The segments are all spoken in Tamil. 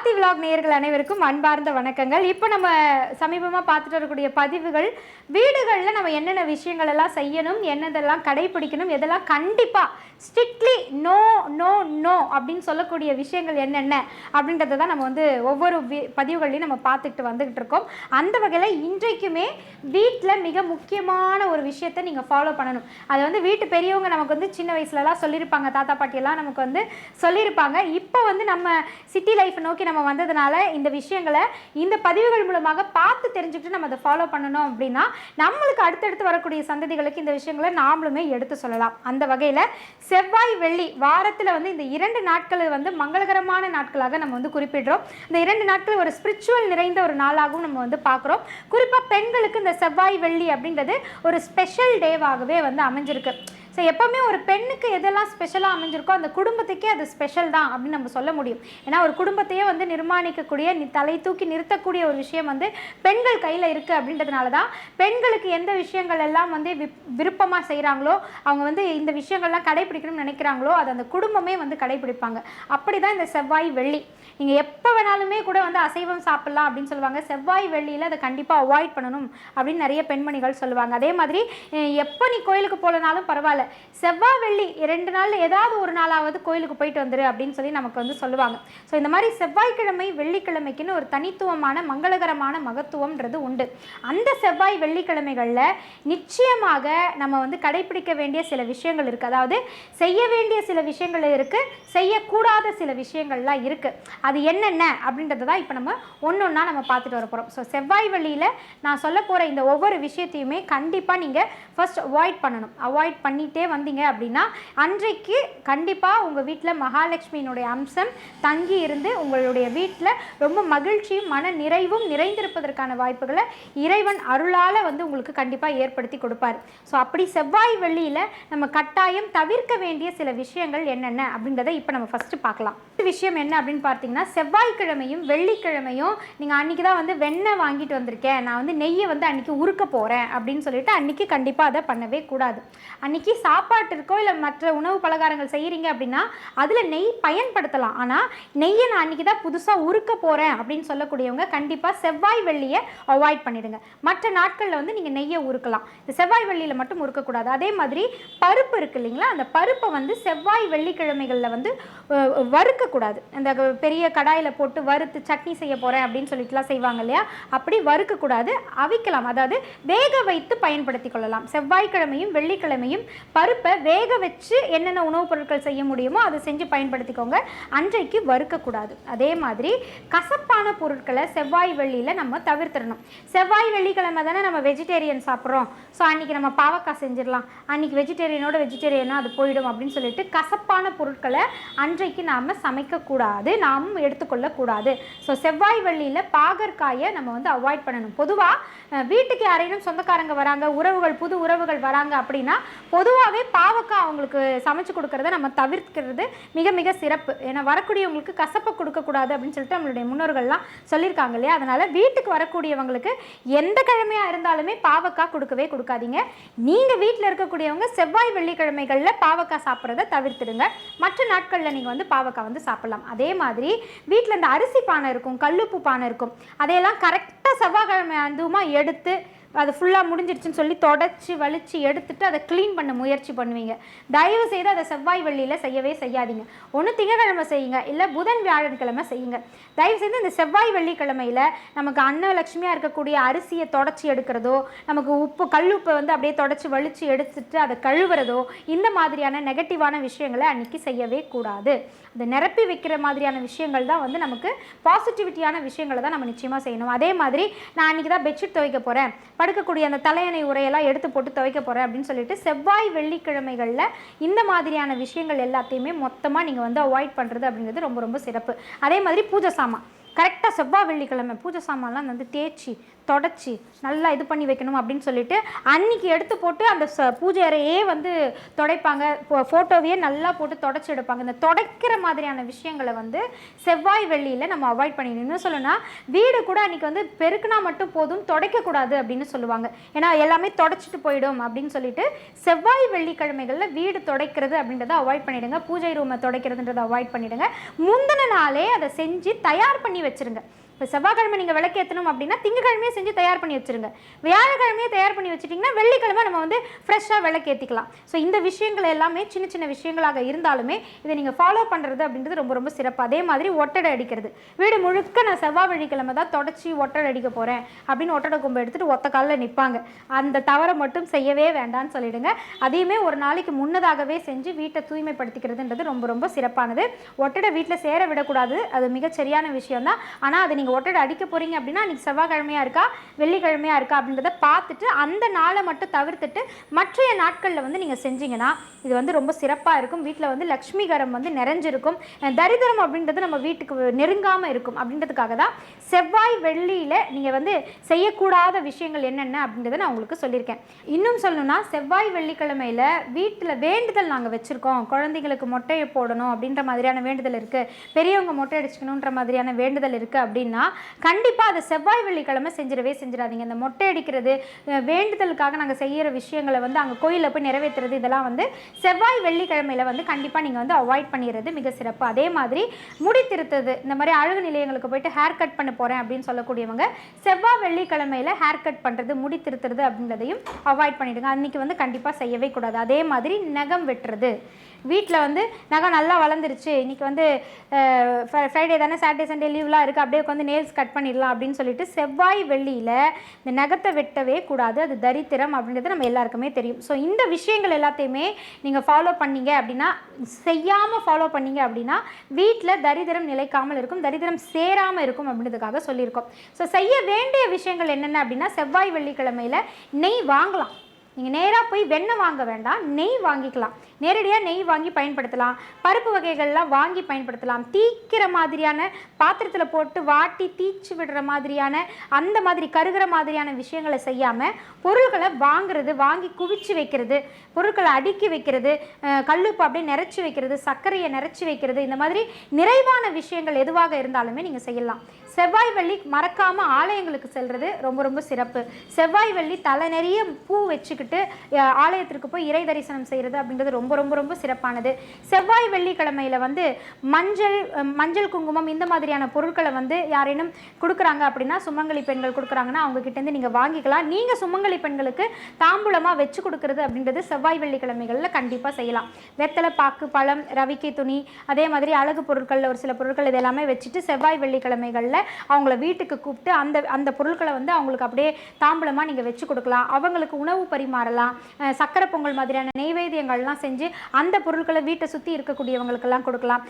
ஆர்த்தி விலாக் நேயர்கள் அனைவருக்கும் அன்பார்ந்த வணக்கங்கள். இப்போ நம்ம சமீபமாக பார்த்துட்டு வரக்கூடிய பதிவுகள் வீடுகளில் நம்ம என்னென்ன விஷயங்கள் எல்லாம் செய்யணும் என்னதெல்லாம் கடைபிடிக்கணும் எதெல்லாம் கண்டிப்பாக ஸ்ட்ரிக்ட்லி நோ நோ நோ அப்படின்னு சொல்லக்கூடிய விஷயங்கள் என்னென்ன அப்படின்றத தான் நம்ம வந்து ஒவ்வொரு வி- பதிவுகள்லையும் நம்ம பார்த்துட்டு வந்துக்கிட்டு இருக்கோம். அந்த வகையில் இன்றைக்குமே வீட்டில் மிக முக்கியமான ஒரு விஷயத்தை நீங்கள் ஃபாலோ பண்ணணும். அது வந்து வீட்டு பெரியவங்க நமக்கு வந்து சின்ன வயசுலலாம் சொல்லியிருப்பாங்க தாத்தா பாட்டியெல்லாம் நமக்கு வந்து சொல்லியிருப்பாங்க. இப்போ வந்து நம்ம சிட்டி லைஃப் நோக்கி நம்ம வந்ததுனால இந்த விஷயங்களை இந்த பதிவுகள் மூலமாக பார்த்து தெரிஞ்சுக்கிட்டு நம்ம அதை ஃபாலோ பண்ணணும் அப்படின்னா நம்மளுக்கு அடுத்தடுத்து வரக்கூடிய சந்ததிகளுக்கு இந்த விஷயங்களை நாமளுமே எடுத்து சொல்லலாம். அந்த வகையில் செவ்வாய் வெள்ளி வாரத்தில் வந்து இந்த இரண்டு நாட்கள் வந்து மங்களகரமான நாட்களாக நம்ம வந்து குறிப்பிடுறோம். இந்த இரண்டு நாட்கள் ஒரு ஸ்பிரிச்சுவல் நிறைந்த ஒரு நாளாகவும் நம்ம வந்து பார்க்குறோம். குறிப்பாக பெண்களுக்கு இந்த செவ்வாய் வெள்ளி அப்படின்றது ஒரு ஸ்பெஷல் டேவாகவே வந்து அமைஞ்சிருக்கு. ஸோ எப்போவுமே ஒரு பெண்ணுக்கு எதெல்லாம் ஸ்பெஷலாக அமைஞ்சிருக்கோ அந்த குடும்பத்துக்கே அது ஸ்பெஷல் தான் அப்படின்னு நம்ம சொல்ல முடியும். ஏன்னா ஒரு குடும்பத்தையே வந்து நிர்மாணிக்கக்கூடிய தலை தூக்கி நிறுத்தக்கூடிய ஒரு விஷயம் வந்து பெண்கள் கையில் இருக்குது அப்படின்றதுனால தான் பெண்களுக்கு எந்த விஷயங்கள் எல்லாம் வந்து விப் விருப்பமாக செய்கிறாங்களோ அவங்க வந்து இந்த விஷயங்கள்லாம் கடைபிடிக்கணும்னு நினைக்கிறாங்களோ அது அந்த குடும்பமே வந்து கடைபிடிப்பாங்க. அப்படி தான் இந்த செவ்வாய் வெள்ளி. நீங்கள் எப்போ வேணாலுமே கூட வந்து அசைவம் சாப்பிட்லாம் அப்படின்னு சொல்லுவாங்க. செவ்வாய் வெள்ளியில் அதை கண்டிப்பாக அவாய்ட் பண்ணணும் அப்படின்னு நிறைய பெண்மணிகள் சொல்லுவாங்க. அதே மாதிரி எப்போ நீ கோயிலுக்கு போகலனாலும் பரவாயில்ல. செவ்வாய் வெள்ளி ரெண்டு நாளில் ஏதாவது ஒரு நாளாவது கோயிலுக்கு போயிட்டு வந்துரு அப்படின்னு சொல்லி நமக்கு வந்து சொல்லுவாங்க. ஸோ இந்த மாதிரி செவ்வாய்க்கிழமை வெள்ளிக்கிழமைக்குன்னு ஒரு தனித்துவமான மங்களகரமான மகத்துவம்ன்றது உண்டு. அந்த செவ்வாய் வெள்ளிக்கிழமைகளில் நிச்சயமாக நம்ம வந்து கடைபிடிக்க வேண்டிய சில விஷயங்கள் இருக்குது அதாவது செய்ய வேண்டிய சில விஷயங்கள் இருக்குது செய்யக்கூடாத சில விஷயங்கள்லாம் இருக்குது அது என்னென்ன அப்படின்றத தான் இப்போ நம்ம ஒன்று ஒன்றா நம்ம பார்த்துட்டு வர போகிறோம் ஸோ செவ்வாய் வெள்ளியில் நான் சொல்ல போகிற இந்த ஒவ்வொரு விஷயத்தையுமே கண்டிப்பாக நீங்கள் ஃபர்ஸ்ட் அவாய்ட் பண்ணணும். அவாய்ட் பண்ணி பண்ணிகிட்டே வந்தீங்க அப்படின்னா அன்றைக்கு கண்டிப்பாக உங்கள் வீட்டில் மகாலட்சுமியினுடைய அம்சம் தங்கி இருந்து உங்களுடைய வீட்டில் ரொம்ப மகிழ்ச்சியும் மன நிறைவும் நிறைந்திருப்பதற்கான வாய்ப்புகளை இறைவன் அருளால் வந்து உங்களுக்கு கண்டிப்பாக ஏற்படுத்தி கொடுப்பார். ஸோ அப்படி செவ்வாய் வெள்ளியில் நம்ம கட்டாயம் தவிர்க்க வேண்டிய சில விஷயங்கள் என்னென்ன அப்படின்றத இப்போ நம்ம ஃபஸ்ட்டு பார்க்கலாம். விஷயம் என்ன அப்படின்னு பார்த்தீங்கன்னா செவ்வாய்க்கிழமையும் வெள்ளிக்கிழமையும் நீங்கள் அன்றைக்கி தான் வந்து வெண்ணெய் வாங்கிட்டு வந்திருக்கேன். நான் வந்து நெய்யை வந்து அன்றைக்கி உருக்க போகிறேன் அப்படின்னு சொல்லிட்டு அன்றைக்கி கண்டிப்பாக அதை பண்ணவே கூடாது. அன்றைக்கி சாப்பாட்டிற்கோ இல்லை மற்ற உணவு பலகாரங்கள் செய்கிறீங்க அப்படின்னா அதில் நெய் பயன்படுத்தலாம். ஆனால் நெய்யை நான் அன்றைக்கி தான் புதுசாக உருக்க போகிறேன் அப்படின்னு சொல்லக்கூடியவங்க கண்டிப்பாக செவ்வாய் வெள்ளியை அவாய்ட் பண்ணிடுங்க. மற்ற நாட்களில் வந்து நீங்கள் நெய்யை உருக்கலாம். இந்த செவ்வாய் வெள்ளியில் மட்டும் உருக்கக்கூடாது. அதே மாதிரி பருப்பு இருக்கு இல்லைங்களா? அந்த பருப்பை வந்து செவ்வாய் வெள்ளிக்கிழமைகளில் வந்து வறுக்கக்கூடாது. அந்த பெரிய கடாயில் போட்டு வறுத்து சட்னி செய்ய போகிறேன் அப்படின்னு சொல்லிட்டுலாம் செய்வாங்க இல்லையா? அப்படி வறுக்கக்கூடாது. அவிக்கலாம். அதாவது வேக வைத்து பயன்படுத்தி கொள்ளலாம். செவ்வாய்க்கிழமையும் வெள்ளிக்கிழமையும் பருப்பை வேக வச்சு என்னென்ன உணவுப் பொருட்கள் செய்ய முடியுமோ அதை செஞ்சு பயன்படுத்திக்கோங்க. அன்றைக்கு வறுக்கக்கூடாது. அதே மாதிரி கசப்பான பொருட்களை செவ்வாய் வெள்ளியில் நம்ம தவிர்த்திடணும். செவ்வாய் வெள்ளிக்கிழமை தானே நம்ம வெஜிடேரியன் சாப்பிட்றோம். ஸோ அன்றைக்கி நம்ம பாவக்காய் செஞ்சிடலாம். அன்றைக்கி வெஜிடேரியனோட வெஜிடேரியனாக அது போயிடும் அப்படின்னு சொல்லிட்டு கசப்பான பொருட்களை அன்றைக்கு நாம் சமைக்கக்கூடாது. நாம் எடுத்துக்கொள்ளக்கூடாது. ஸோ செவ்வாய் வெள்ளியில் பாகற்காயை நம்ம வந்து அவாய்ட் பண்ணணும். பொதுவாக வீட்டுக்கு யாரையும் சொந்தக்காரங்க வராங்க உறவுகள் புது உறவுகள் வராங்க அப்படின்னா பொதுவாக பொதுவாகவே பாவக்காய் அவங்களுக்கு சமைச்சு கொடுக்கறத நம்ம தவிர்க்கிறது மிக மிக சிறப்பு. ஏன்னா வரக்கூடியவங்களுக்கு கசப்பை கொடுக்கக்கூடாது அப்படின்னு சொல்லிட்டு நம்மளுடைய முன்னோர்கள்லாம் சொல்லியிருக்காங்க இல்லையா? அதனால் வீட்டுக்கு வரக்கூடியவங்களுக்கு எந்த கிழமையாக இருந்தாலுமே பாவக்காய் கொடுக்கவே கொடுக்காதீங்க. நீங்கள் வீட்டில் இருக்கக்கூடியவங்க செவ்வாய் வெள்ளிக்கிழமைகளில் பாவக்காய் சாப்பிட்றத தவிர்த்துடுங்க. மற்ற நாட்களில் நீங்கள் வந்து பாவக்காய் வந்து சாப்பிடலாம். அதே மாதிரி வீட்டில் இந்த அரிசி பானை இருக்கும் கல்லுப்பு பானை இருக்கும். அதையெல்லாம் கரெக்டாக செவ்வாய்க்கிழமை அதுவுமா எடுத்து அது ஃபுல்லாக முடிஞ்சிடுச்சுன்னு சொல்லி தொடச்சி வலிச்சு எடுத்துட்டு அதை க்ளீன் பண்ண முயற்சி பண்ணுவீங்க. தயவு செய்து அதை செவ்வாய் வெள்ளியில் செய்யவே செய்யாதீங்க. ஒன்று திங்கக்கிழமை செய்யுங்க இல்லை புதன் வியாழன்கிழமை செய்யுங்க. தயவு செய்து இந்த செவ்வாய் வெள்ளிக்கிழமையில் நமக்கு அன்னலட்சுமியாக இருக்கக்கூடிய அரிசியை தொடச்சி எடுக்கிறதோ நமக்கு உப்பு கல்லுப்பை வந்து அப்படியே தொடச்சி வலிச்சு எடுத்துட்டு அதை கழுவுறதோ இந்த மாதிரியான நெகட்டிவான விஷயங்களை அன்னைக்கு செய்யவே கூடாது. அதை நிரப்பி வைக்கிற மாதிரியான விஷயங்கள் தான் வந்து நமக்கு பாசிட்டிவிட்டியான விஷயங்களை தான் நம்ம நிச்சயமாக செய்யணும். அதே மாதிரி நான் அன்றைக்கி தான் பெட்ஷீட் துவைக்க போகிறேன் படுக்கக்கூடிய அந்த தலையணை உரையெல்லாம் எடுத்து போட்டு துவைக்க போகிறேன் அப்படின்னு சொல்லிட்டு செவ்வாய் வெள்ளிக்கிழமைகளில் இந்த மாதிரியான விஷயங்கள் எல்லாத்தையுமே மொத்தமாக நீங்கள் வந்து அவாய்ட் பண்ணுறது அப்படிங்கிறது ரொம்ப ரொம்ப சிறப்பு. அதே மாதிரி பூஜை சாமான். கரெக்டாக செவ்வாய் வெள்ளிக்கிழமை பூஜை சாமான்லாம் வந்து தேய்ச்சி தொடச்சி நல்லா இது பண்ணி வைக்கணும் அப்படின்னு சொல்லிட்டு அன்னைக்கு எடுத்து போட்டு அந்த ச- பூஜை அறையே வந்து துடைப்பாங்க. ஃபோட்டோவையே நல்லா போட்டு தொடச்சி எடுப்பாங்க. இந்த துடைக்கிற மாதிரியான விஷயங்களை வந்து செவ்வாய் வெள்ளியில் நம்ம அவாய்ட் பண்ணிடணும். இன்னும் சொல்லணும்னா வீடு கூட அன்னைக்கு வந்து பெருக்குனா மட்டும் போதும் துடைக்கக்கூடாது அப்படின்னு சொல்லுவாங்க. ஏன்னா எல்லாமே தொடச்சிட்டு போயிடும் அப்படின்னு சொல்லிட்டு செவ்வாய் வெள்ளிக்கிழமைகளில் வீடு துடைக்கிறது அப்படின்றத அவாய்ட் பண்ணிடுங்க. பூஜை ரூமை தொடைக்கிறதுன்றதை அவாய்ட் பண்ணிடுங்க. முந்தின நாளே அதை செஞ்சு தயார் பண்ணி வச்சிருங்க. இப்போ செவ்வாய்க்கிழமை நீங்கள் விளக்கேற்றணும் அப்படின்னா திங்கக்கிழமையே செஞ்சு தயார் பண்ணி வச்சிருங்க. வியாழக்கிழமையே தயார் பண்ணி வச்சிட்டிங்கன்னா வெள்ளிக்கிழமை நம்ம வந்து ஃப்ரெஷ்ஷாக விளக்கேற்றிக்கலாம் ஸோ இந்த விஷயங்கள் எல்லாமே சின்ன சின்ன விஷயங்களாக இருந்தாலுமே இதை நீங்கள் ஃபாலோ பண்ணுறது அப்படின்றது ரொம்ப ரொம்ப சிறப்பு. அதே மாதிரி ஒட்டடை அடிக்கிறது. வீடு முழுக்க நான் செவ்வாய் வெள்ளிக்கிழமை தான் தொடச்சி ஒட்டடை அடிக்க போகிறேன் அப்படின்னு ஒட்டடை கும்பை எடுத்துகிட்டு ஒத்த காலில் நிற்பாங்க அந்த தவறை மட்டும் செய்யவே வேண்டாம்னு சொல்லிடுங்க. அதையுமே ஒரு நாளைக்கு முன்னதாகவே செஞ்சு வீட்டை தூய்மைப்படுத்திக்கிறதுன்றது ரொம்ப ரொம்ப சிறப்பானது. ஒட்டடை வீட்டில் சேர விடக்கூடாது. அது மிகச்சரியான விஷயம் தான் ஆனால் அதை நீங்கள் ஒட்டடை அடிக்க போகிறீங்க அப்படின்னா அன்றைக்கி செவ்வாய்க்கிழமையாக இருக்கா வெள்ளிக்கிழமையாக இருக்கா அப்படின்றத பார்த்துட்டு அந்த நாளை மட்டும் தவிர்த்துட்டு மற்றைய நாட்களில் வந்து நீங்கள் செஞ்சீங்கன்னா இது வந்து ரொம்ப சிறப்பாக இருக்கும். வீட்டில் வந்து லக்ஷ்மிகரம் வந்து நிறைஞ்சிருக்கும். தரித்திரம் அப்படின்றது நம்ம வீட்டுக்கு நெருங்காமல் இருக்கும். அப்படின்றதுக்காக தான் செவ்வாய் வெள்ளியில் நீங்கள் வந்து செய்யக்கூடாத விஷயங்கள் என்னென்ன அப்படின்றத நான் உங்களுக்கு சொல்லியிருக்கேன். இன்னும் சொல்லணும்னா செவ்வாய் வெள்ளிக்கிழமையில் வீட்டில் வேண்டுதல் நாங்கள் வச்சுருக்கோம். குழந்தைங்களுக்கு மொட்டையை போடணும் அப்படின்ற மாதிரியான வேண்டுதல் இருக்குது பெரியவங்க மொட்டை அடிச்சுக்கணுன்ற மாதிரியான வேண்டுதல் இருக்குது அப்படின்னா கண்டிப்பாக அதை செவ்வாய் வெள்ளிக்கிழமை செஞ்சிடவே செஞ்சிடாதீங்க. இந்த மொட்டை அடிக்கிறது வேண்டுதலுக்காக நாங்கள் செய்கிற விஷயங்களை வந்து அங்கே கோயிலில் போய் நிறைவேற்றுறது இதெல்லாம் வந்து செவ்வாய் வெள்ளிக்கிழமையில வந்து கண்டிப்பாக நீங்கள் வந்து அவாய்ட் பண்ணிடுறது மிக சிறப்பு. அதே மாதிரி முடி திருத்துறது இந்த மாதிரி அழகு நிலையங்களுக்கு போயிட்டு ஹேர் கட் பண்ண போகிறேன் அப்படின்னு சொல்லக்கூடியவங்க செவ்வாய் வெள்ளிக்கிழமையில ஹேர் கட் பண்ணுறது முடி திருத்துறது அப்படின்றதையும் அவாய்ட் பண்ணிவிடுங்க அன்னைக்கு வந்து கண்டிப்பாக செய்யவே கூடாது. அதே மாதிரி நகம் வெட்டுறது. வீட்டில் வந்து நகை நல்லா வளர்ந்துருச்சு. இன்னைக்கு வந்து ஃப்ரைடே தானே சாட்டர்டே சண்டே லீவ்லாம் இருக்குது அப்படியே உட்காந்து நேல்ஸ் கட் பண்ணிடலாம் அப்படின்னு சொல்லிட்டு செவ்வாய் வெள்ளியில் இந்த நகத்தை வெட்டவே கூடாது. அது தரித்திரம் அப்படின்றது நம்ம எல்லாருக்குமே தெரியும். ஸோ இந்த விஷயங்கள் எல்லாத்தையுமே நீங்கள் ஃபாலோ பண்ணீங்க அப்படின்னா செய்யாமல் ஃபாலோ பண்ணீங்க அப்படின்னா வீட்டில் தரித்திரம் நிலைக்காமல் இருக்கும். தரித்திரம் சேராமல் இருக்கும் அப்படின்றதுக்காக சொல்லியிருக்கோம். ஸோ செய்ய வேண்டிய விஷயங்கள் என்னென்ன அப்படின்னா செவ்வாய் வெள்ளிக்கிழமையில் நெய் வாங்கலாம். நீங்கள் நேராக போய் வெண்ணெய் வாங்க வேண்டாம். நெய் வாங்கிக்கலாம். நேரடியாக நெய் வாங்கி பயன்படுத்தலாம். பருப்பு வகைகள்லாம் வாங்கி பயன்படுத்தலாம். தீக்கிற மாதிரியான பாத்திரத்தில் போட்டு வாட்டி தீச்சு விடுற மாதிரியான அந்த மாதிரி கருகிற மாதிரியான விஷயங்களை செய்யாமல் பொருள்களை வாங்குறது வாங்கி குவிச்சு வைக்கிறது பொருட்களை அடுக்கி வைக்கிறது கல்லுப்பு அப்படியே நிறச்சி வைக்கிறது சர்க்கரையை நிறச்சி வைக்கிறது இந்த மாதிரி நிறைவான விஷயங்கள் எதுவாக இருந்தாலுமே நீங்கள் செய்யலாம். செவ்வாய் வெள்ளி மறக்காமல் ஆலயங்களுக்கு செல்வது ரொம்ப ரொம்ப சிறப்பு. செவ்வாய் வெள்ளி தலை நிறைய பூ வச்சுக்கிட்டு ஆலயத்திற்கு போய் இறை தரிசனம் செய்கிறது அப்படின்றது ரொம்ப ரொம்ப ரொம்ப சிறப்பானது. செவ்வாய் வெள்ளிக்கிழமையில் வந்து மஞ்சள் மஞ்சள் குங்குமம் இந்த மாதிரியான பொருட்களை வந்து யாரேனும் கொடுக்குறாங்க அப்படின்னா சுமங்கலி பெண்கள் கொடுக்குறாங்கன்னா அவங்கக்கிட்டேருந்து நீங்கள் வாங்கிக்கலாம். நீங்கள் சுமங்கலி பெண்களுக்கு தாம்பூலமாக வச்சு கொடுக்கறது அப்படின்றது செவ்வாய் வெள்ளிக்கிழமைகளில் கண்டிப்பாக செய்யலாம். வெத்தலை பாக்கு பழம் ரவிக்கை துணி அதே மாதிரி அழகு பொருட்களில் ஒரு சில பொருட்கள் இது எல்லாமே வச்சுட்டு செவ்வாய் வெள்ளிக்கிழமைகளில் அவங்கள வீட்டுக்கு கூப்பிட்டு அந்த அந்த பொருட்களை வந்து அவங்களுக்கு அப்படியே தாம்பூலமாக நீங்கள் வச்சு கொடுக்கலாம். அவங்களுக்கு உணவு பரிமாறலாம். சக்கரை பொங்கல் மாதிரியான நெய்வேத்தியங்கள்லாம் செஞ்சு அந்த பொருட்களை வீட்டை சுற்றி இருக்கக்கூடியவங்களுக்கெல்லாம் கொடுக்கலாம்.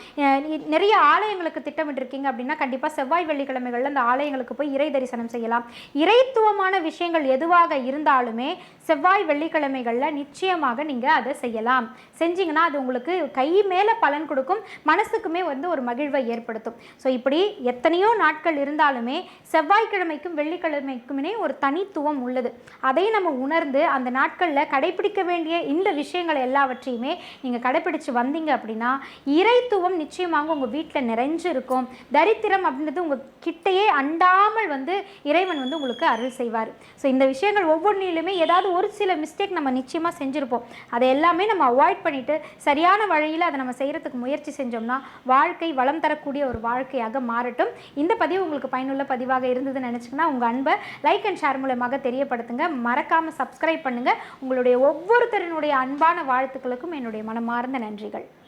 நிறைய ஆலயங்களுக்கு திட்டமிட்டிருக்கீங்க அப்படின்னா கண்டிப்பாக செவ்வாய் வெள்ளிக்கிழமைகளில் அந்த ஆலயங்களுக்கு போய் இறை தரிசனம் செய்யலாம். இறைத்துவமான விஷயங்கள் எதுவாக இருந்தாலுமே செவ்வாய் வெள்ளிக்கிழமைகளில் நிச்சயமாக நீங்கள் அதை செய்யலாம். செஞ்சீங்கன்னா அது உங்களுக்கு கை மேலே பலன் கொடுக்கும் மனசுக்குமே வந்து ஒரு மகிழ்வை ஏற்படுத்தும். ஸோ இப்படி எத்தனையோ நாட்கள் இருந்தாலுமே செவ்வாய்க்கிழமைக்கும் வெள்ளிக்கிழமைக்குமே ஒரு தனித்துவம் உள்ளது. அதை நம்ம உணர்ந்து அந்த நாட்களில் கடைபிடிக்க வேண்டிய இந்த விஷயங்கள் எல்லாவற்றையும் நீங்கள் கடைப்பிடிச்சு வந்தீங்க அப்படின்னா இறைத்துவம் நிச்சயமாக உங்கள் வீட்டில் நிறைஞ்சு இருக்கும் தரித்திரம் அப்படின்றது உங்கள் கிட்டையே அண்டாமல் வந்து இறைவன் வந்து உங்களுக்கு அருள் செய்வார். ஸோ இந்த விஷயங்கள் ஒவ்வொன்றிலுமே ஏதாவது ஒரு சில மிஸ்டேக் நம்ம நிச்சயமாக செஞ்சுருப்போம். அதை எல்லாமே நம்ம அவாய்ட் பண்ணிவிட்டு சரியான வழியில் அதை நம்ம செய்கிறதுக்கு முயற்சி செஞ்சோம்னா வாழ்க்கை வளம் தரக்கூடிய ஒரு வாழ்க்கையாக மாறட்டும். இந்த பதிவு உங்களுக்கு பயனுள்ள பதிவாக இருந்ததுன்னு நினச்சிங்கன்னா உங்கள் அன்பை லைக் அண்ட் ஷேர் மூலமாக தெரியப்படுத்துங்க. மறக்காமல் சப்ஸ்கிரைப் பண்ணுங்கள் உங்களுடைய ஒவ்வொருத்தரினுடைய அன்பான வாழ்த்துக்களுக்கும் என்னுடைய மனமார்ந்த நன்றிகள்.